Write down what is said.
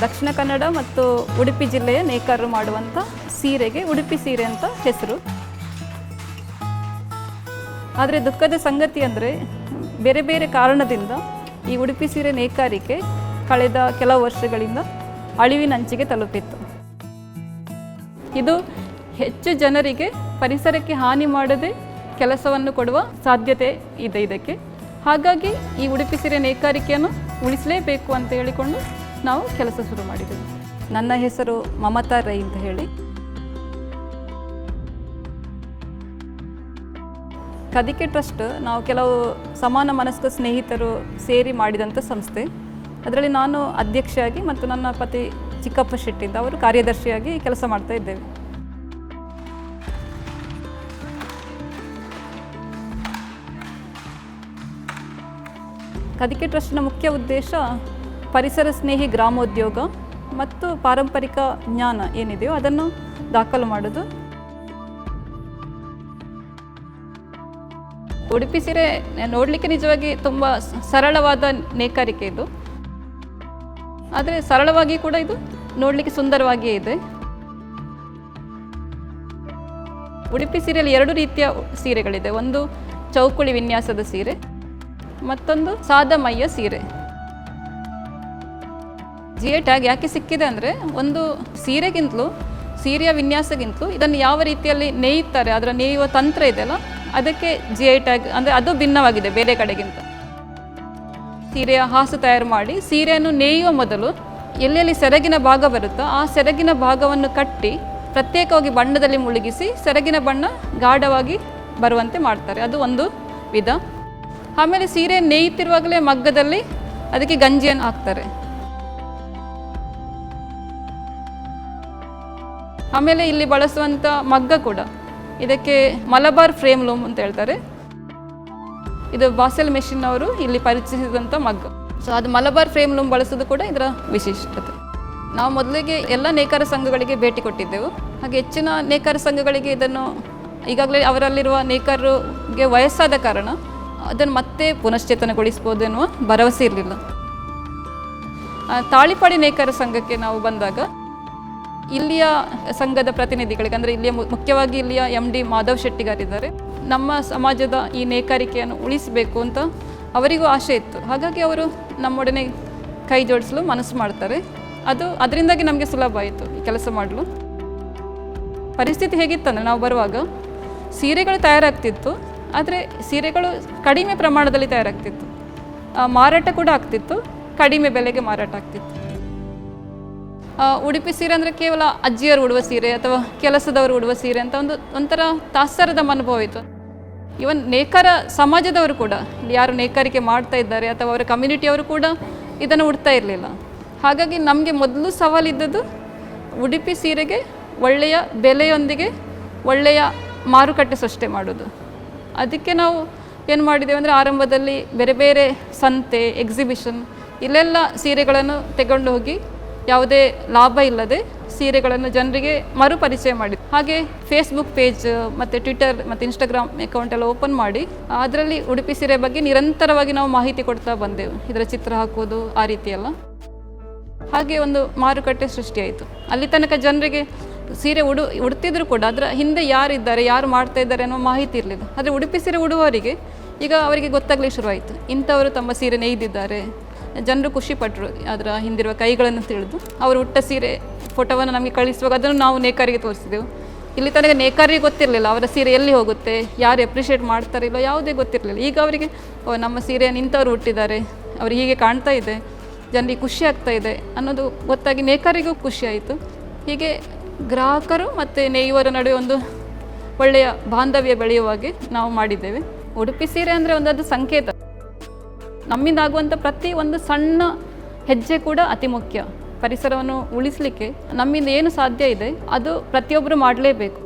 ದಕ್ಷಿಣ ಕನ್ನಡ ಮತ್ತು ಉಡುಪಿ ಜಿಲ್ಲೆಯ ನೇಕಾರರು ಮಾಡುವಂಥ ಸೀರೆಗೆ ಉಡುಪಿ ಸೀರೆ ಅಂತ ಹೆಸರು. ಆದರೆ ದುಃಖದ ಸಂಗತಿ ಅಂದರೆ ಬೇರೆ ಬೇರೆ ಕಾರಣದಿಂದ ಈ ಉಡುಪಿ ಸೀರೆ ನೇಕಾರಿಕೆ ಕಳೆದ ಕೆಲವು ವರ್ಷಗಳಿಂದ ಅಳಿವಿನಂಚಿಗೆ ತಲುಪಿತ್ತು. ಇದು ಹೆಚ್ಚು ಜನರಿಗೆ ಪರಿಸರಕ್ಕೆ ಹಾನಿ ಮಾಡದೆ ಕೆಲಸವನ್ನು ಕೊಡುವ ಸಾಧ್ಯತೆ ಇದೆ ಇದಕ್ಕೆ. ಹಾಗಾಗಿ ಈ ಉಡುಪಿ ಸೀರೆ ನೇಕಾರಿಕೆಯನ್ನು ಉಳಿಸಲೇಬೇಕು ಅಂತ ಹೇಳಿಕೊಂಡು ನಾವು ಕೆಲಸ ಶುರು ಮಾಡಿದೆವು ನನ್ನ ಹೆಸರು ಮಮತಾ ರೈ ಅಂತ ಹೇಳಿ. ಕದಿಕೆ ಟ್ರಸ್ಟ್ ನಾವು ಕೆಲವು ಸಮಾನ ಮನಸ್ಕ ಸ್ನೇಹಿತರು ಸೇರಿ ಮಾಡಿದಂಥ ಸಂಸ್ಥೆ. ಅದರಲ್ಲಿ ನಾನು ಅಧ್ಯಕ್ಷೆಯಾಗಿ ಮತ್ತು ನನ್ನ ಪತಿ ಚಿಕ್ಕಪ್ಪ ಶೆಟ್ಟಿ ಅವರು ಕಾರ್ಯದರ್ಶಿಯಾಗಿ ಕೆಲಸ ಮಾಡ್ತಾ ಇದ್ದೇವೆ. ಕದಿಕೆ ಟ್ರಸ್ಟ್ನ ಮುಖ್ಯ ಉದ್ದೇಶ ಪರಿಸರ ಸ್ನೇಹಿ ಗ್ರಾಮೋದ್ಯೋಗ ಮತ್ತು ಪಾರಂಪರಿಕ ಜ್ಞಾನ ಏನಿದೆಯೋ ಅದನ್ನು ದಾಖಲು ಮಾಡೋದು. ಉಡುಪಿ ಸೀರೆ ನೋಡಲಿಕ್ಕೆ ನಿಜವಾಗಿ ತುಂಬ ಸರಳವಾದ ನೇಕಾರಿಕೆ ಇದು. ಆದರೆ ಸರಳವಾಗಿ ಕೂಡ ಇದು ನೋಡಲಿಕ್ಕೆ ಸುಂದರವಾಗಿಯೇ ಇದೆ. ಉಡುಪಿ ಸೀರೆಯಲ್ಲಿ ಎರಡು ರೀತಿಯ ಸೀರೆಗಳಿದೆ. ಒಂದು ಚೌಕುಳಿ ವಿನ್ಯಾಸದ ಸೀರೆ, ಮತ್ತೊಂದು ಸಾದಮಯ್ಯ ಸೀರೆ. ಜಿ ಎ ಟ್ಯಾಗ್ ಯಾಕೆ ಸಿಕ್ಕಿದೆ ಅಂದರೆ ಒಂದು ಸೀರೆಗಿಂತಲೂ, ಸೀರೆಯ ವಿನ್ಯಾಸಗಿಂತಲೂ ಇದನ್ನು ಯಾವ ರೀತಿಯಲ್ಲಿ ನೇಯುತ್ತಾರೆ, ಅದರ ನೇಯುವ ತಂತ್ರ ಇದೆಯಲ್ಲ, ಅದಕ್ಕೆ ಜಿ ಐ ಟ್ಯಾಗ್ ಅಂದರೆ ಅದು ಭಿನ್ನವಾಗಿದೆ ಬೇರೆ ಕಡೆಗಿಂತ. ಸೀರೆಯ ಹಾಸು ತಯಾರು ಮಾಡಿ, ಸೀರೆಯನ್ನು ನೇಯುವ ಮೊದಲು ಎಲ್ಲೆಲ್ಲಿ ಸೆರಗಿನ ಭಾಗ ಬರುತ್ತೋ ಆ ಸೆರಗಿನ ಭಾಗವನ್ನು ಕಟ್ಟಿ, ಪ್ರತ್ಯೇಕವಾಗಿ ಬಣ್ಣದಲ್ಲಿ ಮುಳುಗಿಸಿ ಸೆರಗಿನ ಬಣ್ಣ ಗಾಢವಾಗಿ ಬರುವಂತೆ ಮಾಡ್ತಾರೆ. ಅದು ಒಂದು ವಿಧ. ಆಮೇಲೆ ಸೀರೆ ನೇಯುತ್ತಿರುವಾಗಲೇ ಮಗ್ಗದಲ್ಲಿ ಅದಕ್ಕೆ ಗಂಜಿಯನ್ನು ಹಾಕ್ತಾರೆ. ಆಮೇಲೆ ಇಲ್ಲಿ ಬಳಸುವಂಥ ಮಗ್ಗ ಕೂಡ. ಇದಕ್ಕೆ ಮಲಬಾರ್ ಫ್ರೇಮ್ ಲೂಮ್ ಅಂತ ಹೇಳ್ತಾರೆ. ಇದು ಬಾಸೆಲ್ ಮೆಷಿನ್ ಅವರು ಇಲ್ಲಿ ಪರಿಚಯಿಸಿದಂಥ ಮಗ್ಗ. ಸೊ ಅದು ಮಲಬಾರ್ ಫ್ರೇಮ್ ಲೂಮ್ ಬಳಸೋದು ಕೂಡ ಇದರ ವಿಶಿಷ್ಟತೆ. ನಾವು ಮೊದಲಿಗೆ ಎಲ್ಲ ನೇಕಾರ ಸಂಘಗಳಿಗೆ ಭೇಟಿ ಕೊಟ್ಟಿದ್ದೆವು. ಹಾಗೆ ಹೆಚ್ಚಿನ ನೇಕಾರ ಸಂಘಗಳಿಗೆ ಇದನ್ನು ಈಗಾಗಲೇ ಅವರಲ್ಲಿರುವ ನೇಕಾರರಿಗೆ ವಯಸ್ಸಾದ ಕಾರಣ ಅದನ್ನು ಮತ್ತೆ ಪುನಶ್ಚೇತನಗೊಳಿಸ್ಬೋದು ಎನ್ನುವ ಭರವಸೆ ಇರಲಿಲ್ಲ. ತಾಳಿಪಾಡಿ ನೇಕಾರ ಸಂಘಕ್ಕೆ ನಾವು ಬಂದಾಗ ಇಲ್ಲಿಯ ಸಂಘದ ಪ್ರತಿನಿಧಿಗಳಿಗೆ, ಅಂದರೆ ಇಲ್ಲಿಯ ಮುಖ್ಯವಾಗಿ ಇಲ್ಲಿಯ ಎಂ ಡಿ ಮಾಧವ್ ಶೆಟ್ಟಿಗಾರಿದ್ದಾರೆ, ನಮ್ಮ ಸಮಾಜದ ಈ ನೇಕಾರಿಕೆಯನ್ನು ಉಳಿಸಬೇಕು ಅಂತ ಅವರಿಗೂ ಆಸೆ ಇತ್ತು. ಹಾಗಾಗಿ ಅವರು ನಮ್ಮೊಡನೆ ಕೈ ಜೋಡಿಸಲು ಮನಸ್ಸು ಮಾಡ್ತಾರೆ. ಅದು ಅದರಿಂದಾಗಿ ನಮಗೆ ಸುಲಭ ಆಯಿತು ಈ ಕೆಲಸ ಮಾಡಲು. ಪರಿಸ್ಥಿತಿ ಹೇಗಿತ್ತಂದರೆ, ನಾವು ಬರುವಾಗ ಸೀರೆಗಳು ತಯಾರಾಗ್ತಿತ್ತು, ಆದರೆ ಸೀರೆಗಳು ಕಡಿಮೆ ಪ್ರಮಾಣದಲ್ಲಿ ತಯಾರಾಗ್ತಿತ್ತು. ಮಾರಾಟ ಕೂಡ ಆಗ್ತಿತ್ತು, ಕಡಿಮೆ ಬೆಲೆಗೆ ಮಾರಾಟ ಆಗ್ತಿತ್ತು. ಉಡುಪಿ ಸೀರೆ ಅಂದರೆ ಕೇವಲ ಅಜ್ಜಿಯರು ಉಡುವ ಸೀರೆ ಅಥವಾ ಕೆಲಸದವರು ಉಡುವ ಸೀರೆ ಅಂತ ಒಂದು ಒಂಥರ ತಾತ್ಸರದ ಅನುಭವ ಇತ್ತು. ಇವನ್ ನೇಕಾರ ಸಮಾಜದವರು ಕೂಡ, ಯಾರು ನೇಕಾರಿಕೆ ಮಾಡ್ತಾ ಇದ್ದಾರೆ ಅಥವಾ ಅವರ ಕಮ್ಯುನಿಟಿಯವರು ಕೂಡ ಇದನ್ನು ಉಡ್ತಾ ಇರಲಿಲ್ಲ. ಹಾಗಾಗಿ ನಮಗೆ ಮೊದಲು ಸವಾಲು ಇದ್ದದ್ದು ಉಡುಪಿ ಸೀರೆಗೆ ಒಳ್ಳೆಯ ಬೆಲೆಯೊಂದಿಗೆ ಒಳ್ಳೆಯ ಮಾರುಕಟ್ಟೆ ಸೃಷ್ಟಿ ಮಾಡೋದು ಅದಕ್ಕೆ ನಾವು ಏನು ಮಾಡಿದ್ದೇವೆ ಅಂದರೆ ಆರಂಭದಲ್ಲಿ ಬೇರೆ ಬೇರೆ ಸಂತೆ ಎಕ್ಸಿಬಿಷನ್ ಇಲ್ಲೆಲ್ಲ ಸೀರೆಗಳನ್ನು ತೆಗೊಂಡು ಹೋಗಿ ಯಾವುದೇ ಲಾಭ ಇಲ್ಲದೆ ಸೀರೆಗಳನ್ನು ಜನರಿಗೆ ಮರುಪರಿಚಯ ಮಾಡಿ ಹಾಗೆ ಫೇಸ್ಬುಕ್ ಪೇಜ್ ಮತ್ತು ಟ್ವಿಟರ್ ಮತ್ತು ಇನ್ಸ್ಟಾಗ್ರಾಮ್ ಅಕೌಂಟ್ ಎಲ್ಲ ಓಪನ್ ಮಾಡಿ, ಅದರಲ್ಲಿ ಉಡುಪಿ ಸೀರೆ ಬಗ್ಗೆ ನಿರಂತರವಾಗಿ ನಾವು ಮಾಹಿತಿ ಕೊಡ್ತಾ ಬಂದೆವು. ಇದರ ಚಿತ್ರ ಹಾಕೋದು ಆ ರೀತಿ ಎಲ್ಲ ಹಾಗೆ ಒಂದು ಮಾರುಕಟ್ಟೆ ಸೃಷ್ಟಿಯಾಯಿತು. ಅಲ್ಲಿ ತನಕ ಜನರಿಗೆ ಸೀರೆ ಉಡು, ಉಡ್ತಿದ್ರು ಕೂಡ, ಅದರ ಹಿಂದೆ ಯಾರಿದ್ದಾರೆ, ಯಾರು ಮಾಡ್ತಾ ಇದ್ದಾರೆ ಅನ್ನೋ ಮಾಹಿತಿ ಇರಲಿಲ್ಲ. ಆದರೆ ಉಡುಪಿ ಸೀರೆ ಉಡುವವರಿಗೆ ಈಗ ಅವರಿಗೆ ಗೊತ್ತಾಗಲಿಕ್ಕೆ ಶುರುವಾಯಿತು. ಇಂಥವರು ತಮ್ಮ ಸೀರೆ ನೇಯ್ದಿದ್ದಾರೆ. ಜನರು ಖುಷಿಪಟ್ಟರು ಅದರ ಹಿಂದಿರುವ ಕೈಗಳನ್ನು ತಿಳಿದು. ಅವರು ಉಟ್ಟ ಸೀರೆ ಫೋಟೋವನ್ನು ನಮಗೆ ಕಳಿಸುವಾಗ ಅದನ್ನು ನಾವು ನೇಕಾರಿಗೆ ತೋರಿಸಿದೆವು. ಇಲ್ಲಿ ತನಕ ನೇಕಾರಿಗೆ ಗೊತ್ತಿರಲಿಲ್ಲ, ಅವರ ಸೀರೆ ಎಲ್ಲಿ ಹೋಗುತ್ತೆ, ಯಾರು ಎಪ್ರಿಷಿಯೇಟ್ ಮಾಡ್ತಾರಿಲ್ಲೋ ಯಾವುದೇ ಗೊತ್ತಿರಲಿಲ್ಲ. ಈಗ ಅವರಿಗೆ, ಓ, ನಮ್ಮ ಸೀರೆ ನಿಂತವರು ಹುಟ್ಟಿದ್ದಾರೆ, ಅವರು ಹೀಗೆ ಕಾಣ್ತಾ ಇದೆ, ಜನರಿಗೆ ಖುಷಿ ಆಗ್ತಾ ಇದೆ ಅನ್ನೋದು ಗೊತ್ತಾಗಿ ನೇಕಾರಿಗೂ ಖುಷಿ ಆಯಿತು. ಹೀಗೆ ಗ್ರಾಹಕರು ಮತ್ತು ನೇಯುವರ ನಡುವೆ ಒಂದು ಒಳ್ಳೆಯ ಬಾಂಧವ್ಯ ಬೆಳೆಯುವ ಹಾಗೆ ನಾವು ಮಾಡಿದ್ದೇವೆ. ಉಡುಪಿ ಸೀರೆ ಅಂದರೆ ಒಂದು ಅದು ಸಂಕೇತ. ನಮ್ಮಿಂದ ಆಗುವಂಥ ಪ್ರತಿ ಒಂದು ಸಣ್ಣ ಹೆಜ್ಜೆ ಕೂಡ ಅತಿ ಮುಖ್ಯ. ಪರಿಸರವನ್ನು ಉಳಿಸಲಿಕ್ಕೆ ನಮ್ಮಿಂದ ಏನು ಸಾಧ್ಯ ಇದೆ, ಅದು ಪ್ರತಿಯೊಬ್ಬರು ಮಾಡಲೇಬೇಕು.